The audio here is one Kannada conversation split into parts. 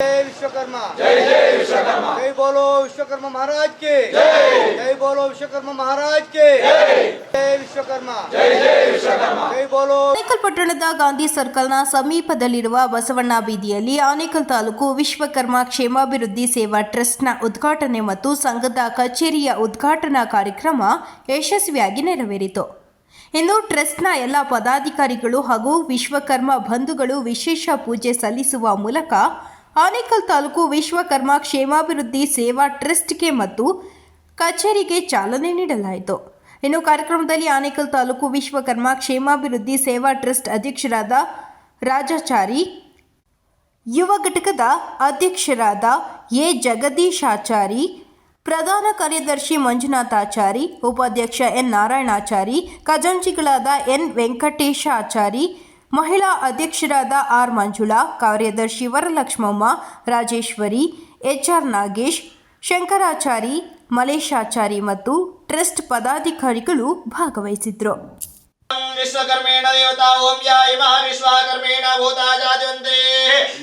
जय विश्वकर्मा जय जय विश्वकर्मा जय बोलो विश्वकर्मा महाराज के जय जय बोलो विश्वकर्मा महाराज के जय जय विश्वकर्मा जय जय विश्वकर्मा जय बोलो ಆನೇಕಲ್ ಪಟ್ಟಣದ ಗಾಂಧಿ ಸರ್ಕಲ್ನ ಸಮೀಪದಲ್ಲಿರುವ ಬಸವಣ್ಣ ಬೀದಿಯಲ್ಲಿ ಆನೇಕಲ್ ತಾಲೂಕು ವಿಶ್ವಕರ್ಮ ಕ್ಷೇಮಾಭಿವೃದ್ಧಿ ಸೇವಾ ಟ್ರಸ್ಟ್ನ ಉದ್ಘಾಟನೆ ಮತ್ತು ಸಂಘದ ಕಚೇರಿಯ ಉದ್ಘಾಟನಾ ಕಾರ್ಯಕ್ರಮ ಯಶಸ್ವಿಯಾಗಿ ನೆರವೇರಿತು ಇನ್ನು ಟ್ರಸ್ಟ್ನ ಎಲ್ಲ ಪದಾಧಿಕಾರಿಗಳು ಹಾಗೂ ವಿಶ್ವಕರ್ಮ ಬಂಧುಗಳು ವಿಶೇಷ ಪೂಜೆ ಸಲ್ಲಿಸುವ ಮೂಲಕ ಆನೇಕಲ್ ತಾಲೂಕು ವಿಶ್ವಕರ್ಮ ಕ್ಷೇಮಾಭಿವೃದ್ಧಿ ಸೇವಾ ಟ್ರಸ್ಟ್ಗೆ ಮತ್ತು ಕಚೇರಿಗೆ ಚಾಲನೆ ನೀಡಲಾಯಿತು. ಇನ್ನು ಕಾರ್ಯಕ್ರಮದಲ್ಲಿ ಆನೇಕಲ್ ತಾಲೂಕು ವಿಶ್ವಕರ್ಮ ಕ್ಷೇಮಾಭಿವೃದ್ಧಿ ಸೇವಾ ಟ್ರಸ್ಟ್ ಅಧ್ಯಕ್ಷರಾದ ರಾಜಾಚಾರಿ, ಯುವ ಘಟಕದ ಅಧ್ಯಕ್ಷರಾದ ಎ. ಜಗದೀಶಾಚಾರಿ ಪ್ರಧಾನ ಕಾರ್ಯದರ್ಶಿ ಮಂಜುನಾಥಾಚಾರಿ ಉಪಾಧ್ಯಕ್ಷ ಎನ್. ನಾರಾಯಣಾಚಾರಿ ಖಜಾಂಚಿಗಳಾದ ಎನ್. ವೆಂಕಟೇಶಾಚಾರಿ ಮಹಿಳಾ ಅಧ್ಯಕ್ಷರಾದ ಆರ್ ಮಂಜುಳಾ, ಕಾರ್ಯದರ್ಶಿ ವರಲಕ್ಷ್ಮಮ್ಮ, ರಾಜೇಶ್ವರಿ, ಎಚ್ಆರ್ ನಾಗೇಶ್, ಶಂಕರಾಚಾರಿ, ಮಲೇಶಾಚಾರಿ ಮತ್ತು ಟ್ರಸ್ಟ್ ಪದಾಧಿಕಾರಿಗಳು ಭಾಗವಹಿಸಿದ್ರು. ವಿಶ್ವಕರ್ಮೇಣ ದೇವತಾ ಓಂ ಯಾಯ ಮಹಾವಿಶ್ವಕರ್ಮೇಣ ಭೂತಾಜಾತಿವಂತೆ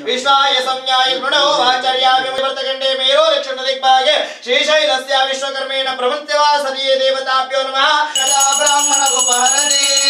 ವಿಶ್ವಾಯ ಸಂಯಾಯ ಗೃಣೋ ಆಚಾರ್ಯ ವಿವರ್ತಗಂಡೆ ಮೇರೋ ದಕ್ಷಿಣ ದಿಗ್ಭಾಗೆ. ಶ್ರೀಶೈಲಸ್ಯ ವಿಶ್ವಕರ್ಮೇಣ ಪ್ರಮುಖ ಸರಿಯೇ ದೇವತಾಭ್ಯೋ ನಮಃ. ಬ್ರಾಹ್ಮಣ ಉಪಹರಣೆ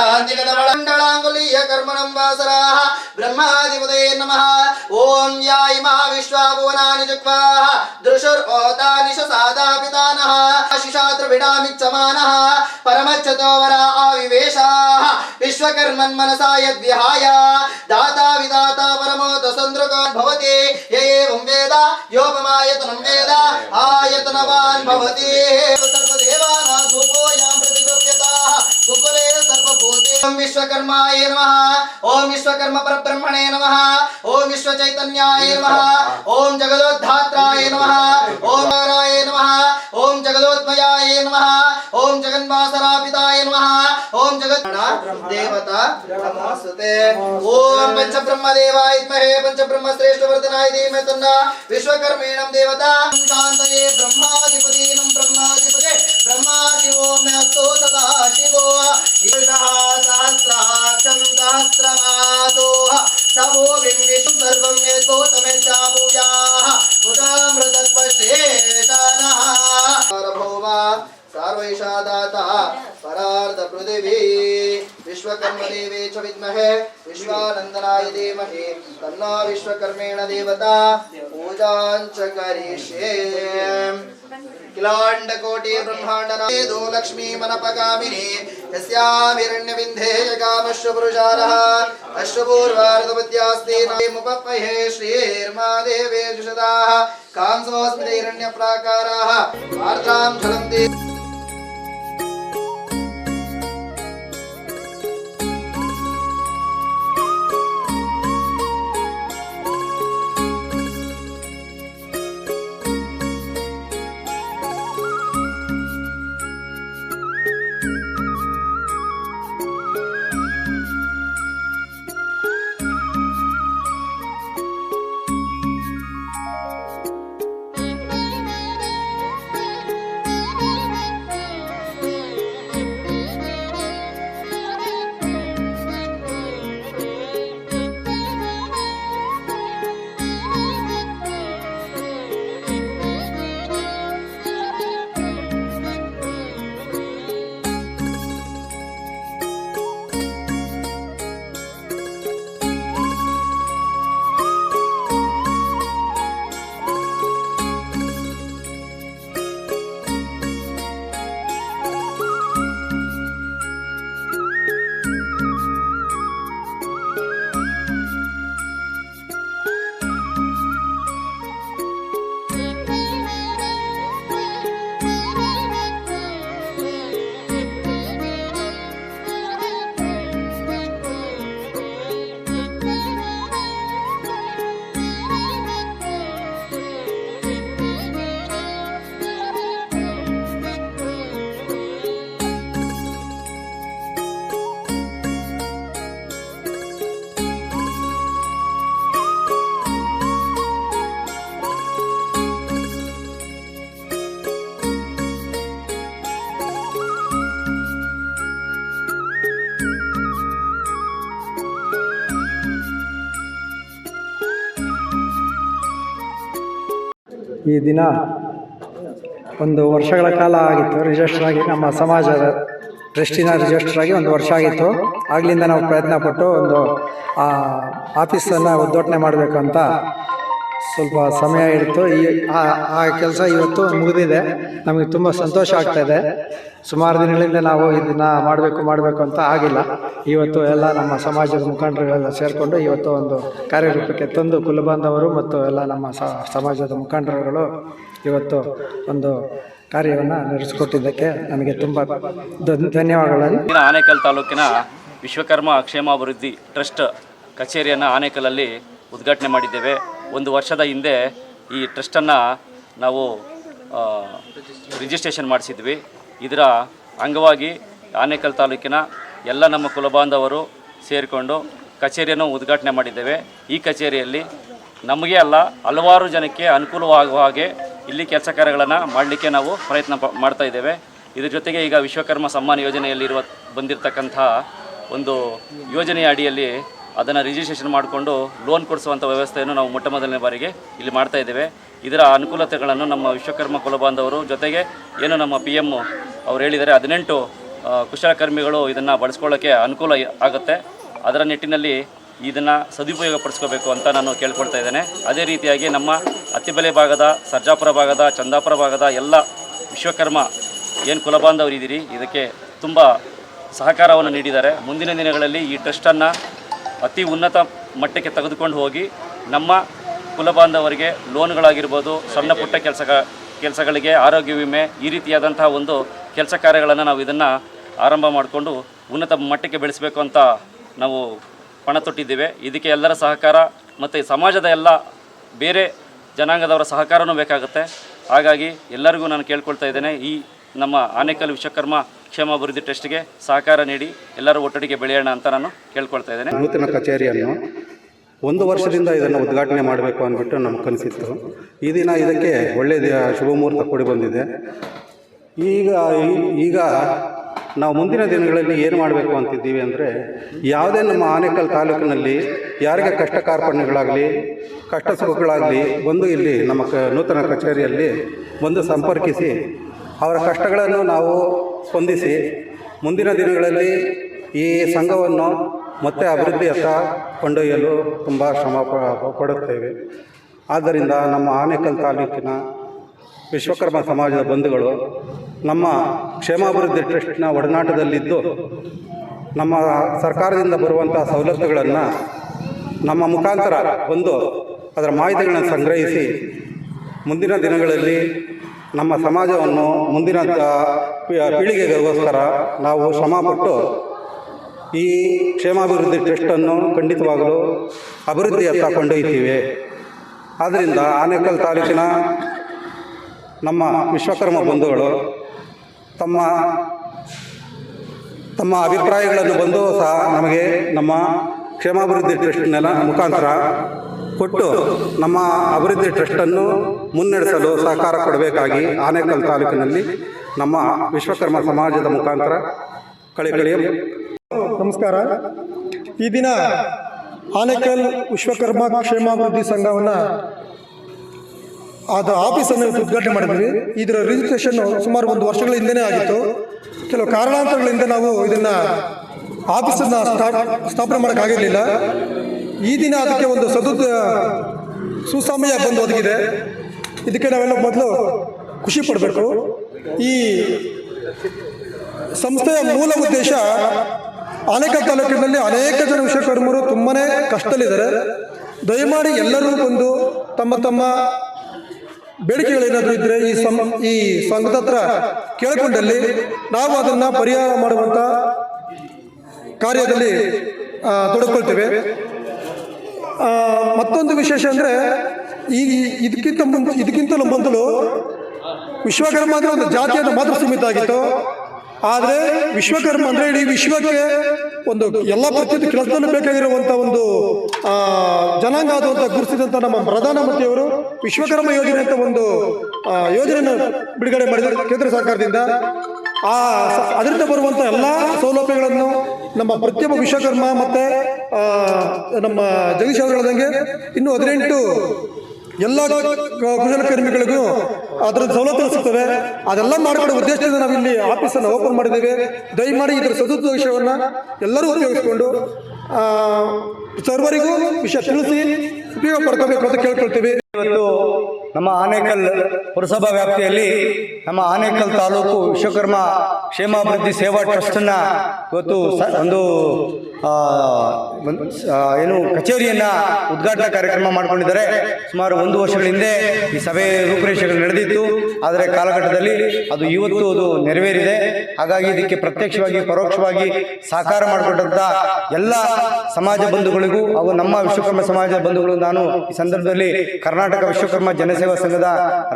జగదవళండళాంగులీయ కర్మణం వాసరా బ్రహ్మాధిపదే నమ. ఓం యాయి మహావిశ్వాభువనాని జుక్వా దృశుర్ఓతానిష సాదాపితాన శిషాత్రువిడామిచ్చమాన పరమచ్చతో వరా ఆవివేశా. విశ్వకర్మన్ మనసా యద్విహాయ దాతా విదాతా పరమోత సందృకో భవతి. య వేద? యోపమాయతనం వేద. ఆయతనవాన్ భవతి. विश्वकर्माय नमः। ॐ विश्वकर्म परब्रह्मणे नमः। ॐ विश्वचैतन्याय नमः। ॐ जगदोद्धात्राय नमः। ॐ नाराय नमः। ॐ जगदोत्मयाय नमः। ॐ जगन्वासरापिताय नमः। ॐ जगत् देवता नमोस्तुते ॐ पञ्चब्रह्मदेवाय विद्महे पञ्चब्रह्मश्रेष्ठवर्धनाय धीमहि तन्नः। विश्वकर्मेणं देवता शान्तये ब्रह्माधिपतीनं ब्रह्माधिपते ब्रह्मा ओम अस्तु सदा शिवो ईशः सहस्राक्षं सहस्रपादोः समो बिम्बिषु सर्वं यद्भो तमेच्छाभूयाः उदामृतत्वशेषानः सर्वैषा दाता परार्धपृथिवी विश्वकर्मदेवे च विद्महे विश्वानन्दनाय धीमहि, तन्ना विश्वकर्मेण देवता पूजां च करिष्ये। किलाण्डकोटि ब्रह्माण्डनादे दो लक्ष्मीमनपगामिनी यस्याभिरण्यविन्धे यगामश्वपुरुषारः अश्वपूर्वार्धपद्यास्ते नायमुपपहे श्रीर्मा देवे जुषदाः कांसमस्मिते हिरण्यप्राकाराः आर्द्रां झलन्ति ಈ ದಿನ ಒಂದು ವರ್ಷಗಳ ಕಾಲ ಆಗಿತ್ತು. ರಿಜಿಸ್ಟರ್ ಆಗಿ ನಮ್ಮ ಸಮಾಜದ ಟ್ರಸ್ಟಿನ ರಿಜಿಸ್ಟರ್ ಒಂದು ವರ್ಷ ಆಗಿತ್ತು. ಆಗಲಿಂದ ನಾವು ಪ್ರಯತ್ನ ಪಟ್ಟು ಒಂದು ಆಫೀಸನ್ನು ಉದ್ಘಾಟನೆ ಮಾಡಬೇಕು ಅಂತ ಸ್ವಲ್ಪ ಸಮಯ ಇಡ್ತು ಈ ಆ ಕೆಲಸ ಇವತ್ತು ಮುಗಿದಿದೆ. ನಮಗೆ ತುಂಬ ಸಂತೋಷ ಆಗ್ತಾ ಇದೆ. ಸುಮಾರು ದಿನಗಳಿಂದ ನಾವು ಇದನ್ನು ಮಾಡಬೇಕು ಮಾಡಬೇಕು ಅಂತ ಆಗಿಲ್ಲ. ಇವತ್ತು ಎಲ್ಲ ನಮ್ಮ ಸಮಾಜದ ಮುಖಂಡರುಗಳೆಲ್ಲ ಸೇರಿಕೊಂಡು ಇವತ್ತು ಒಂದು ಕಾರ್ಯರೂಪಕ್ಕೆ ತಂದು ಕುಲಬಾಂಧವರು ಮತ್ತು ಎಲ್ಲ ನಮ್ಮ ಸಮಾಜದ ಮುಖಂಡರುಗಳು ಇವತ್ತು ಒಂದು ಕಾರ್ಯವನ್ನು ನಡೆಸಿಕೊಟ್ಟಿದ್ದಕ್ಕೆ ನಮಗೆ ತುಂಬ ಧನ್ಯವಾದಗಳು. ಆನೇಕಲ್ ತಾಲೂಕಿನ ವಿಶ್ವಕರ್ಮ ಕ್ಷೇಮಾಭಿವೃದ್ಧಿ ಟ್ರಸ್ಟ್ ಕಚೇರಿಯನ್ನು ಆನೇಕಲಲ್ಲಿ ಉದ್ಘಾಟನೆ ಮಾಡಿದ್ದೇವೆ. ಒಂದು ವರ್ಷದ ಹಿಂದೆ ಈ ಟ್ರಸ್ಟನ್ನು ನಾವು ರಿಜಿಸ್ಟ್ರೇಷನ್ ಮಾಡಿಸಿದ್ವಿ. ಇದರ ಅಂಗವಾಗಿ ಆನೇಕಲ್ ತಾಲೂಕಿನ ಎಲ್ಲ ನಮ್ಮ ಕುಲಬಾಂಧವರು ಸೇರಿಕೊಂಡು ಕಚೇರಿಯನ್ನು ಉದ್ಘಾಟನೆ ಮಾಡಿದ್ದೇವೆ. ಈ ಕಚೇರಿಯಲ್ಲಿ ನಮಗೆ ಅಲ್ಲ, ಹಲವಾರು ಜನಕ್ಕೆ ಅನುಕೂಲವಾಗುವ ಹಾಗೆ ಇಲ್ಲಿ ಕೆಲಸ ಕಾರ್ಯಗಳನ್ನು ಮಾಡಲಿಕ್ಕೆ ನಾವು ಪ್ರಯತ್ನ ಮಾಡ್ತಾ ಇದ್ದೇವೆ. ಇದರ ಜೊತೆಗೆ ಈಗ ವಿಶ್ವಕರ್ಮ ಸಮ್ಮಾನ ಯೋಜನೆಯಲ್ಲಿರುವ ಬಂದಿರತಕ್ಕಂಥ ಒಂದು ಯೋಜನೆಯ ಅಡಿಯಲ್ಲಿ ಅದನ್ನು ರಿಜಿಸ್ಟ್ರೇಷನ್ ಮಾಡಿಕೊಂಡು ಲೋನ್ ಕೊಡಿಸುವಂಥ ವ್ಯವಸ್ಥೆಯನ್ನು ನಾವು ಮೊಟ್ಟ ಮೊದಲನೇ ಬಾರಿಗೆ ಇಲ್ಲಿ ಮಾಡ್ತಾ ಇದ್ದೇವೆ. ಇದರ ಅನುಕೂಲತೆಗಳನ್ನು ನಮ್ಮ ವಿಶ್ವಕರ್ಮ ಕುಲಬಾಂಧವರು ಜೊತೆಗೆ ಏನು ನಮ್ಮ ಪಿ ಎಂ ಅವ್ರು ಹೇಳಿದರೆ ಹದಿನೆಂಟು ಕುಶಲಕರ್ಮಿಗಳು ಇದನ್ನು ಬಳಸ್ಕೊಳ್ಳೋಕ್ಕೆ ಅನುಕೂಲ ಆಗುತ್ತೆ. ಅದರ ನಿಟ್ಟಿನಲ್ಲಿ ಇದನ್ನು ಸದುಪಯೋಗ ಪಡಿಸ್ಕೋಬೇಕು ಅಂತ ನಾನು ಕೇಳ್ಕೊಳ್ತಾ ಇದ್ದೇನೆ. ಅದೇ ರೀತಿಯಾಗಿ ನಮ್ಮ ಅತ್ತಿಬೆಲೆ ಭಾಗದ, ಸರ್ಜಾಪುರ ಭಾಗದ, ಚಂದಾಪುರ ಭಾಗದ ಎಲ್ಲ ವಿಶ್ವಕರ್ಮ ಏನು ಕುಲಬಾಂಧವರು ಇದ್ದೀರಿ ಇದಕ್ಕೆ ತುಂಬ ಸಹಕಾರವನ್ನು ನೀಡಿದ್ದಾರೆ. ಮುಂದಿನ ದಿನಗಳಲ್ಲಿ ಈ ಟ್ರಸ್ಟನ್ನು ಅತಿ ಉನ್ನತ ಮಟ್ಟಕ್ಕೆ ತೆಗೆದುಕೊಂಡು ಹೋಗಿ ನಮ್ಮ ಕುಲಬಾಂಧವರಿಗೆ ಲೋನ್ಗಳಾಗಿರ್ಬೋದು ಸಣ್ಣ ಪುಟ್ಟ ಕೆಲಸ ಕೆಲಸಗಳಿಗೆ ಆರೋಗ್ಯ ವಿಮೆ ಈ ರೀತಿಯಾದಂತಹ ಒಂದು ಕೆಲಸ ಕಾರ್ಯಗಳನ್ನು ನಾವು ಇದನ್ನು ಆರಂಭ ಮಾಡಿಕೊಂಡು ಉನ್ನತ ಮಟ್ಟಕ್ಕೆ ಬೆಳೆಸಬೇಕು ಅಂತ ನಾವು ಪಣ ತೊಟ್ಟಿದ್ದೇವೆ. ಇದಕ್ಕೆ ಎಲ್ಲರ ಸಹಕಾರ ಮತ್ತು ಸಮಾಜದ ಎಲ್ಲ ಬೇರೆ ಜನಾಂಗದವರ ಸಹಕಾರನೂ ಬೇಕಾಗುತ್ತೆ. ಹಾಗಾಗಿ ಎಲ್ಲರಿಗೂ ನಾನು ಕೇಳ್ಕೊಳ್ತಾ ಇದ್ದೇನೆ. ಈ ನಮ್ಮ ಆನೇಕಲ್ ವಿಶ್ವಕರ್ಮ ಕ್ಷೇಮಾಭಿವೃದ್ಧಿ ಟ್ರಸ್ಟ್ಗೆ ಸಹಕಾರ ನೀಡಿ ಎಲ್ಲರೂ ಒಟ್ಟೊಟ್ಟಿಗೆ ಬೆಳೆಯೋಣ ಅಂತ ನಾನು ಕೇಳ್ಕೊಳ್ತಾ ಇದ್ದೇನೆ. ನೂತನ ಕಚೇರಿಯನ್ನು ಒಂದು ವರ್ಷದಿಂದ ಇದನ್ನು ಉದ್ಘಾಟನೆ ಮಾಡಬೇಕು ಅಂದ್ಬಿಟ್ಟು ನಮ್ಗೆ ಕನಸಿತ್ತು ಈ ದಿನ ಇದಕ್ಕೆ ಒಳ್ಳೆಯ ಶುಭ ಮುಹೂರ್ತ ಕೂಡಿ ಬಂದಿದೆ. ಈಗ ಈಗ ನಾವು ಮುಂದಿನ ದಿನಗಳಲ್ಲಿ ಏನು ಮಾಡಬೇಕು ಅಂತಿದ್ದೀವಿ ಅಂದರೆ ಯಾವುದೇ ನಮ್ಮ ಆನೇಕಲ್ ತಾಲೂಕಿನಲ್ಲಿ ಯಾರಿಗೆ ಕಷ್ಟ ಕಾರ್ಪಣ್ಯಗಳಾಗಲಿ, ಕಷ್ಟ ಸುಖಗಳಾಗಲಿ ಬಂದು ಇಲ್ಲಿ ನಮ್ಮ ನೂತನ ಕಚೇರಿಯಲ್ಲಿ ಬಂದು ಸಂಪರ್ಕಿಸಿ ಅವರ ಕಷ್ಟಗಳನ್ನು ನಾವು ಸ್ಪಂದಿಸಿ ಮುಂದಿನ ದಿನಗಳಲ್ಲಿ ಈ ಸಂಘವನ್ನು ಮತ್ತೆ ಅಭಿವೃದ್ಧಿಯತ್ತ ಕೊಂಡೊಯ್ಯಲು ತುಂಬ ಶ್ರಮ ಪಡುತ್ತೇವೆ. ಆದ್ದರಿಂದ ನಮ್ಮ ಆನೇಕಲ್ ತಾಲೂಕಿನ ವಿಶ್ವಕರ್ಮ ಸಮಾಜದ ಬಂಧುಗಳು, ನಮ್ಮ ಕ್ಷೇಮಾಭಿವೃದ್ಧಿ ಟ್ರಸ್ಟ್ನ ಒಡನಾಟದಲ್ಲಿದ್ದು ನಮ್ಮ ಸರ್ಕಾರದಿಂದ ಬರುವಂಥ ಸವಲತ್ತುಗಳನ್ನು ನಮ್ಮ ಮುಖಾಂತರ ಬಂದು ಅದರ ಮಾಹಿತಿಗಳನ್ನು ಸಂಗ್ರಹಿಸಿ ಮುಂದಿನ ದಿನಗಳಲ್ಲಿ ನಮ್ಮ ಸಮಾಜವನ್ನು ಮುಂದಿನ ಪೀಳಿಗೆಗೋಸ್ಕರ ನಾವು ಶ್ರಮಪಟ್ಟು ಈ ಕ್ಷೇಮಾಭಿವೃದ್ಧಿ ಟ್ರಸ್ಟನ್ನು ಖಂಡಿತವಾಗಲು ಅಭಿವೃದ್ಧಿಯತ್ತ ಕೊಂಡೊಯ್ತೀವಿ. ಆದ್ದರಿಂದ ಆನೇಕಲ್ ತಾಲೂಕಿನ ನಮ್ಮ ವಿಶ್ವಕರ್ಮ ಬಂಧುಗಳು ತಮ್ಮ ತಮ್ಮ ಅಭಿಪ್ರಾಯಗಳನ್ನು ಬಂದು ಸಹ ನಮಗೆ ನಮ್ಮ ಕ್ಷೇಮಾಭಿವೃದ್ಧಿ ಟ್ರಸ್ಟ್ನೆಲ್ಲ ಮುಖಾಂತರ ಕೊಟ್ಟು ನಮ್ಮ ಅಭಿವೃದ್ಧಿ ಟ್ರಸ್ಟನ್ನು ಮುನ್ನಡೆಸಲು ಸಹಕಾರ ಕೊಡಬೇಕಾಗಿ ಆನೇಕಲ್ ತಾಲೂಕಿನಲ್ಲಿ ನಮ್ಮ ವಿಶ್ವಕರ್ಮ ಸಮಾಜದ ಮುಖಾಂತರ ಕಳಿಕಳಿಯ ನಮಸ್ಕಾರ. ಈ ದಿನ ಆನೇಕಲ್ ವಿಶ್ವಕರ್ಮ ಕ್ಷೇಮಾಭಿವೃದ್ಧಿ ಸಂಘವನ್ನು ಅದು ಆಫೀಸನ್ನು ಉದ್ಘಾಟನೆ ಮಾಡಿದ್ವಿ. ಇದರ ರಿಜಿಸ್ಟ್ರೇಷನ್ನು ಸುಮಾರು ಒಂದು ವರ್ಷಗಳ ಹಿಂದೆನೇ ಆಗಿತ್ತು. ಕೆಲವು ಕಾರಣಾಂತರಗಳಿಂದ ನಾವು ಇದನ್ನು ಆಫೀಸನ್ನು ಸ್ಥಾ- ಸ್ಥಾಪನೆ ಮಾಡೋಕ್ಕಾಗಿರಲಿಲ್ಲ. ಈ ದಿನ ಅದಕ್ಕೆ ಒಂದು ಸದು ಸುಸಮಯ ಬಂದು ಒದಗಿದೆ. ಇದಕ್ಕೆ ನಾವೆಲ್ಲ ಮೊದಲು ಖುಷಿ ಪಡಬೇಕು. ಈ ಸಂಸ್ಥೆಯ ಮೂಲ ಉದ್ದೇಶ ಅನೇಕ ತಾಲೂಕಿನಲ್ಲಿ ಅನೇಕ ಜನ ವಿಶ್ವಕರ್ಮರು ತುಂಬಾ ಕಷ್ಟದಲ್ಲಿದ್ದಾರೆ. ದಯಮಾಡಿ ಎಲ್ಲರೂ ಬಂದು ತಮ್ಮ ತಮ್ಮ ಬೇಡಿಕೆಗಳೇನಾದರೂ ಇದ್ದರೆ ಈ ಸಂ, ಈ ಸಂಘದ ಹತ್ರ ಕೇಳಿಕೊಂಡಲ್ಲಿ ನಾವು ಅದನ್ನು ಪರಿಹಾರ ಮಾಡುವಂಥ ಕಾರ್ಯದಲ್ಲಿ ತೊಡಗಿಕೊಳ್ತೇವೆ ಮತ್ತೊಂದು ವಿಶೇಷ ಅಂದರೆ ಈ ಇದಕ್ಕಿಂತ ಮುಂಚೆ ಇದಕ್ಕಿಂತಲೂ ಮೊದಲು ವಿಶ್ವಕರ್ಮ ಅಂದರೆ ಒಂದು ಜಾತಿಯಾದ ಮಾತ್ರ ಸೀಮಿತ ಆಗಿತ್ತು. ಆದರೆ ವಿಶ್ವಕರ್ಮ ಅಂದರೆ ಇಡೀ ವಿಶ್ವಕ್ಕೆ ಒಂದು ಎಲ್ಲ ಪ್ರತಿಯೊಂದು ಕೆಲಸದಲ್ಲೂ ಬೇಕಾಗಿರುವಂಥ ಒಂದು ಜನಾಂಗ ಅಂತ ಗುರುತಿಸಿದಂಥ ನಮ್ಮ ಪ್ರಧಾನಮಂತ್ರಿಯವರು ವಿಶ್ವಕರ್ಮ ಯೋಜನೆ ಅಂತ ಒಂದು ಯೋಜನೆಯನ್ನು ಬಿಡುಗಡೆ ಮಾಡಿದರು ಕೇಂದ್ರ ಸರ್ಕಾರದಿಂದ. ಆ ಅದರಿಂದ ಬರುವಂಥ ಎಲ್ಲ ಸೌಲಭ್ಯಗಳನ್ನು ನಮ್ಮ ಪ್ರತಿಯೊಬ್ಬ ವಿಶ್ವಕರ್ಮ ಮತ್ತು ನಮ್ಮ ಜಗದೀಶ್ ಅವರು ಹೇಳ್ದಂಗೆ ಇನ್ನು ಹದಿನೆಂಟು ಎಲ್ಲ ಕುಶಲಕರ್ಮಿಗಳಿಗೂ ಅದರ ಸವಲತ್ತು ಸಿಗ್ತವೆ ಅದೆಲ್ಲ ಮಾಡಿಕೊಡೋ ಉದ್ದೇಶದಿಂದ ನಾವು ಇಲ್ಲಿ ಆಫೀಸನ್ನು ಓಪನ್ ಮಾಡಿದ್ದೇವೆ. ದಯಮಾಡಿ ಇದರ ಸದುದ್ದೇಶವನ್ನು ಎಲ್ಲರೂ ಉಪಯೋಗಿಸಿಕೊಂಡು ಸರ್ವರಿಗೂ ವಿಷಯ ತಿಳಿಸಿ ಉಪಯೋಗ ಪಡ್ಕೋಬೇಕು ಅಂತ ಕೇಳ್ಕೊಳ್ತೀವಿ. ಇವತ್ತು ನಮ್ಮ ಆನೇಕಲ್ ಪುರಸಭಾ ವ್ಯಾಪ್ತಿಯಲ್ಲಿ ನಮ್ಮ ಆನೇಕಲ್ ತಾಲೂಕು ವಿಶ್ವಕರ್ಮ ಕ್ಷೇಮಾಭಿವೃದ್ಧಿ ಸೇವಾ ಟ್ರಸ್ಟನ್ನು ಇವತ್ತು ಒಂದು ಏನು ಕಚೇರಿಯನ್ನು ಉದ್ಘಾಟನಾ ಕಾರ್ಯಕ್ರಮ ಮಾಡಿಕೊಂಡಿದ್ದಾರೆ. ಸುಮಾರು ಒಂದು ವರ್ಷಗಳ ಹಿಂದೆ ಈ ಸಭೆ ರೂಪುರೇಷೆಗಳು ನಡೆದಿತ್ತು. ಆದರೆ ಕಾಲಘಟ್ಟದಲ್ಲಿ ಅದು ಇವತ್ತು ಅದು ನೆರವೇರಿದೆ. ಹಾಗಾಗಿ ಇದಕ್ಕೆ ಪ್ರತ್ಯಕ್ಷವಾಗಿ, ಪರೋಕ್ಷವಾಗಿ ಸಹಕಾರ ಮಾಡಿಕೊಟ್ಟಂಥ ಎಲ್ಲ ಸಮಾಜ ಬಂಧುಗಳಿಗೂ ಹಾಗೂ ನಮ್ಮ ವಿಶ್ವಕರ್ಮ ಸಮಾಜ ಬಂಧುಗಳು ನಾನು ಈ ಸಂದರ್ಭದಲ್ಲಿ ಕರ್ನಾಟಕ ವಿಶ್ವಕರ್ಮ ಜನಸೇವಾ ಸಂಘದ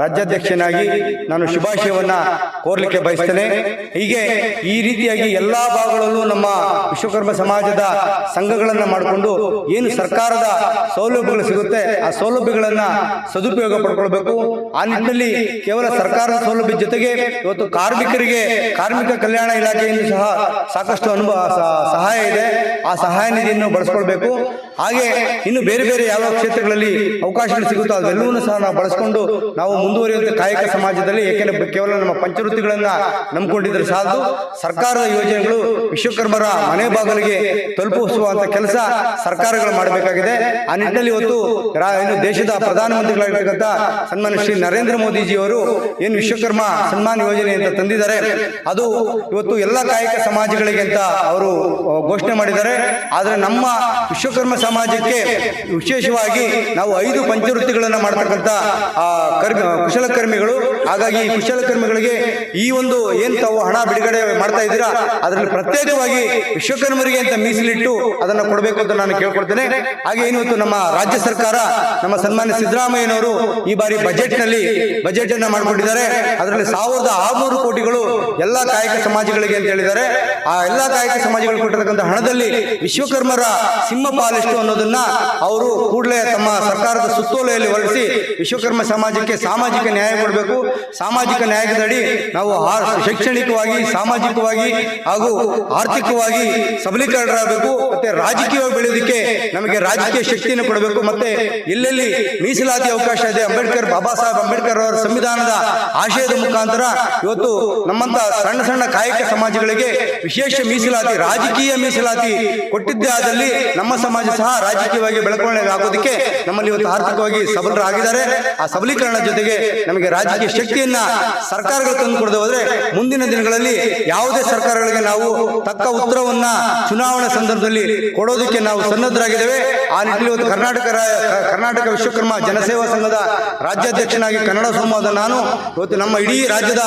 ರಾಜ್ಯಾಧ್ಯಕ್ಷನಾಗಿ ನಾನು ಶುಭಾಶಯವನ್ನ ಕೋರ್ಲಿಕ್ಕೆ ಬಯಸ್ತೇನೆ. ಹೀಗೆ ಈ ರೀತಿಯಾಗಿ ಎಲ್ಲ ಭಾಗಗಳಲ್ಲೂ ನಮ್ಮ ವಿಶ್ವಕರ್ಮ ಸಮಾಜದ ಸಂಘಗಳನ್ನ ಮಾಡಿಕೊಂಡು ಏನು ಸರ್ಕಾರದ ಸೌಲಭ್ಯಗಳು ಸಿಗುತ್ತೆ, ಆ ಸೌಲಭ್ಯಗಳನ್ನ ಸದುಪಯೋಗ ಪಡ್ಕೊಳ್ಬೇಕು. ಆ ನಿಟ್ಟಿನಲ್ಲಿ ಕೇವಲ ಸರ್ಕಾರದ ಸೌಲಭ್ಯ ಜೊತೆಗೆ ಇವತ್ತು ಕಾರ್ಮಿಕರಿಗೆ, ಕಾರ್ಮಿಕ ಕಲ್ಯಾಣ ಇಲಾಖೆಯಿಂದ ಸಹ ಸಾಕಷ್ಟು ಅನುಭವ ಸಹಾಯ ಇದೆ. ಆ ಸಹಾಯ ನಿಧಿಯನ್ನು ಬಳಸ್ಕೊಳ್ಬೇಕು. ಹಾಗೆ ಇನ್ನು ಬೇರೆ ಬೇರೆ ಯಾವ ಕ್ಷೇತ್ರಗಳಲ್ಲಿ ಅವಕಾಶಗಳು ಸಿಗುತ್ತೋ ಅದೆಲ್ಲವನ್ನೂ ಸಹ ನಾವು ಬಳಸ್ಕೊಂಡು ನಾವು ಮುಂದುವರಿಯುವಂತೆ ಕಾಯಕ ಸಮಾಜದಲ್ಲಿ ಏಕೆಂದರೆ ಕೇವಲ ನಮ್ಮ ಪಂಚವೃತ್ತಿಗಳನ್ನ ನಂಬಿಕೊಂಡಿದ್ರೆ ಸಾಲದು. ಸರ್ಕಾರದ ಯೋಜನೆಗಳು ವಿಶ್ವಕರ್ಮರ ಮನೆ ಬಾಗಿಲಿಗೆ ತಲುಪಿಸುವಂತ ಕೆಲಸ ಸರ್ಕಾರಗಳು ಮಾಡಬೇಕಾಗಿದೆ. ಆ ನಿಟ್ಟಿನಲ್ಲಿ ಇವತ್ತು ಏನು ದೇಶದ ಪ್ರಧಾನಮಂತ್ರಿಗಳಾಗಿರ್ತಕ್ಕಂಥ ಸನ್ಮಾನ ಶ್ರೀ ನರೇಂದ್ರ ಮೋದಿಜಿಯವರು ಏನು ವಿಶ್ವಕರ್ಮ ಸನ್ಮಾನ್ ಯೋಜನೆ ಅಂತ ತಂದಿದ್ದಾರೆ. ಅದು ಇವತ್ತು ಎಲ್ಲ ಕಾಯಕ ಸಮಾಜಗಳಿಗೆ ಅಂತ ಅವರು ಘೋಷಣೆ ಮಾಡಿದ್ದಾರೆ. ಆದರೆ ನಮ್ಮ ವಿಶ್ವಕರ್ಮ ಸಮಾಜಕ್ಕೆ ವಿಶೇಷವಾಗಿ ನಾವು ಐದು ಪಂಚವೃತ್ತಿಗಳನ್ನು ಮಾಡ್ತಕ್ಕಂಥ ಕರ್ಮಿ ಕುಶಲಕರ್ಮಿಗಳು ಹಾಗಾಗಿ ಈ ಕುಶಲಕರ್ಮಿಗಳಿಗೆ ಈ ಒಂದು ಏನು ತಾವು ಹಣ ಬಿಡುಗಡೆ ಮಾಡ್ತಾ ಇದ್ದೀರಾ, ಅದರಲ್ಲಿ ಪ್ರತ್ಯೇಕವಾಗಿ ವಿಶ್ವಕರ್ಮರಿಗೆ ಅಂತ ಮೀಸಲಿಟ್ಟು ಅದನ್ನ ಕೊಡಬೇಕು ಅಂತ ನಾನು ಕೇಳ್ಕೊಡ್ತೇನೆ ಹಾಗೆ ಏನು ನಮ್ಮ ರಾಜ್ಯ ಸರ್ಕಾರ, ನಮ್ಮ ಸನ್ಮಾನ್ಯ ಸಿದ್ದರಾಮಯ್ಯನವರು ಈ ಬಾರಿ ಬಜೆಟ್ನಲ್ಲಿ ಬಜೆಟ್ ಅನ್ನ ಮಾಡಿಕೊಂಡಿದ್ದಾರೆ. ಅದರಲ್ಲಿ ಸಾವಿರದ ಆರುನೂರು ಕೋಟಿಗಳು ಎಲ್ಲ ಕಾಯಕ ಸಮಾಜಗಳಿಗೆ ಅಂತ ಹೇಳಿದ್ದಾರೆ. ಆ ಎಲ್ಲ ಕಾಯಕ ಸಮಾಜಗಳು ಕೊಟ್ಟಿರತಕ್ಕಂಥ ಹಣದಲ್ಲಿ ವಿಶ್ವಕರ್ಮರ ಸಿಂಹ ಅನ್ನೋದನ್ನ ಅವರು ಕೂಡಲೇ ತಮ್ಮ ಸರ್ಕಾರದ ಸುತ್ತೋಲೆಯಲ್ಲಿ ಹೊರಡಿಸಿ ವಿಶ್ವಕರ್ಮ ಸಮಾಜಕ್ಕೆ ಸಾಮಾಜಿಕ ನ್ಯಾಯ ಕೊಡಬೇಕು. ಸಾಮಾಜಿಕ ನ್ಯಾಯದಡಿ ನಾವು ಶೈಕ್ಷಣಿಕವಾಗಿ, ಸಾಮಾಜಿಕವಾಗಿ ಹಾಗೂ ಆರ್ಥಿಕವಾಗಿ ಸಬಲೀಕರಣರಾಗಬೇಕು. ಮತ್ತೆ ರಾಜಕೀಯವಾಗಿ ಬೆಳೆಯೋದಕ್ಕೆ ನಮಗೆ ರಾಜಕೀಯ ಶಕ್ತಿಯನ್ನು ಕೊಡಬೇಕು. ಮತ್ತೆ ಎಲ್ಲೆಲ್ಲಿ ಮೀಸಲಾತಿ ಅವಕಾಶ ಇದೆ, ಅಂಬೇಡ್ಕರ್, ಬಾಬಾ ಸಾಹೇಬ್ ಅಂಬೇಡ್ಕರ್ ಅವರ ಸಂವಿಧಾನದ ಆಶಯದ ಮುಖಾಂತರ ಇವತ್ತು ನಮ್ಮಂತ ಸಣ್ಣ ಸಣ್ಣ ಕಾಯಕ ಸಮಾಜಗಳಿಗೆ ವಿಶೇಷ ಮೀಸಲಾತಿ, ರಾಜಕೀಯ ಮೀಸಲಾತಿ ಕೊಟ್ಟಿದ್ದೇ ಆದಲ್ಲಿ ನಮ್ಮ ಸಮಾಜ ಸಹ ರಾಜಕೀಯವಾಗಿ ಬೆಳವಣಿಗೆ ಆಗೋದಕ್ಕೆ ನಮ್ಮಲ್ಲಿ ಇವತ್ತು ಆರ್ಥಿಕವಾಗಿ ಸಬಲರಾಗಿದ್ದಾರೆ. ಆ ಸಬಲೀಕರಣ ಜೊತೆಗೆ ನಮಗೆ ರಾಜಕೀಯ ಶಕ್ತಿಯನ್ನ ಸರ್ಕಾರಗಳು ತಂದು ಕೊಡದೆ ಹೋದ್ರೆ ಮುಂದಿನ ದಿನಗಳಲ್ಲಿ ಯಾವುದೇ ಸರ್ಕಾರಗಳಿಗೆ ನಾವು ತಕ್ಕ ಉತ್ತರವನ್ನ ಚುನಾವಣಾ ಸಂದರ್ಭದಲ್ಲಿ ಕೊಡೋದಕ್ಕೆ ನಾವು ಸನ್ನದ್ಧರಾಗಿದ್ದೇವೆ. ಆ ನಿಟ್ಟಿನಲ್ಲಿ ಇವತ್ತು ಕರ್ನಾಟಕ ಕರ್ನಾಟಕ ವಿಶ್ವಕರ್ಮ ಜನಸೇವಾ ಸಂಘದ ರಾಜ್ಯಾಧ್ಯಕ್ಷನಾಗಿ ಕನ್ನಡ ಸಂವಾದ ನಾನು. ಇವತ್ತು ನಮ್ಮ ಇಡೀ ರಾಜ್ಯದ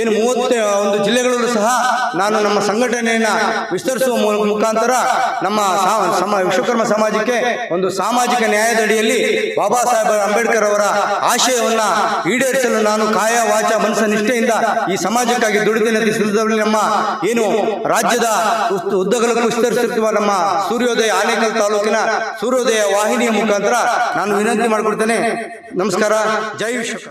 ಏನು ಮೂವತ್ತ, ಒಂದು ಜಿಲ್ಲೆಗಳಲ್ಲೂ ಸಹ ನಾನು ನಮ್ಮ ಸಂಘಟನೆಯನ್ನು ವಿಸ್ತರಿಸುವ ಮುಖಾಂತರ ನಮ್ಮ ಸಮ ವಿಶ್ವಕರ್ಮ ಸಮಾಜಕ್ಕೆ ಒಂದು ಸಾಮಾಜಿಕ ನ್ಯಾಯದಡಿಯಲ್ಲಿ ಬಾಬಾ ಸಾಹೇಬ್ ಅಂಬೇಡ್ಕರ್ ಅವರ ಆಶಯವನ್ನ ಈಡೇರಿಸಲು ನಾನು ಕಾಯ ವಾಚ ಮನಸ್ಸ ನಿಷ್ಠೆಯಿಂದ ಈ ಸಮಾಜಕ್ಕಾಗಿ ದುಡಿದಿನ ಸಿದ್ಧದಲ್ಲಿ ನಮ್ಮ ಏನು ರಾಜ್ಯದ ಉದ್ದಗಲಕ್ಕೂ ವಿಸ್ತರಿಸುತ್ತಿರುವ ನಮ್ಮ ಸೂರ್ಯೋದಯ ಆನೇಕಲ್ ತಾಲೂಕಿನ ಸೂರ್ಯೋದಯ ವಾಹಿನಿಯ ಮುಖಾಂತರ ನಾನು ವಿನಂತಿ ಮಾಡಿಕೊಡ್ತೇನೆ. ನಮಸ್ಕಾರ. ಜೈ ವಿಶ್ವಕರ್ಮ.